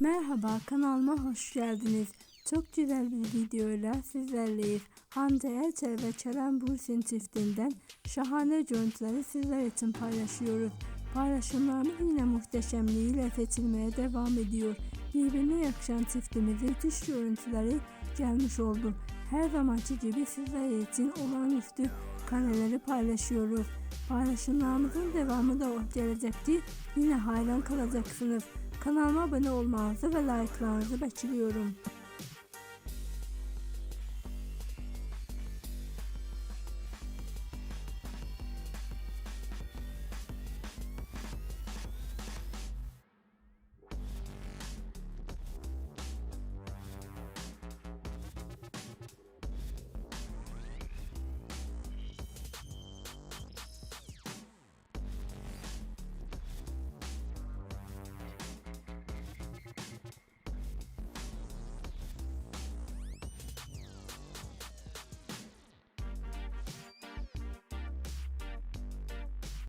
Merhaba kanalıma hoş geldiniz. Çok güzel bir videoyla sizlerleyiz. Hande Erçel ve Kerem Bürsin çiftinden şahane görüntüleri sizler için paylaşıyoruz. Paylaşımlarımız yine muhteşemliğiyle seçilmeye devam ediyor. Birbirine yakışan çiftimizin dış görüntüleri gelmiş oldu. Her zamanki gibi sizler için olağanüstü kareleri paylaşıyoruz. Paylaşımlarımızın devamı da gelecekti. Yine hayran kalacaksınız. Kanalıma abone olmanızı ve like'larınızı bekliyorum.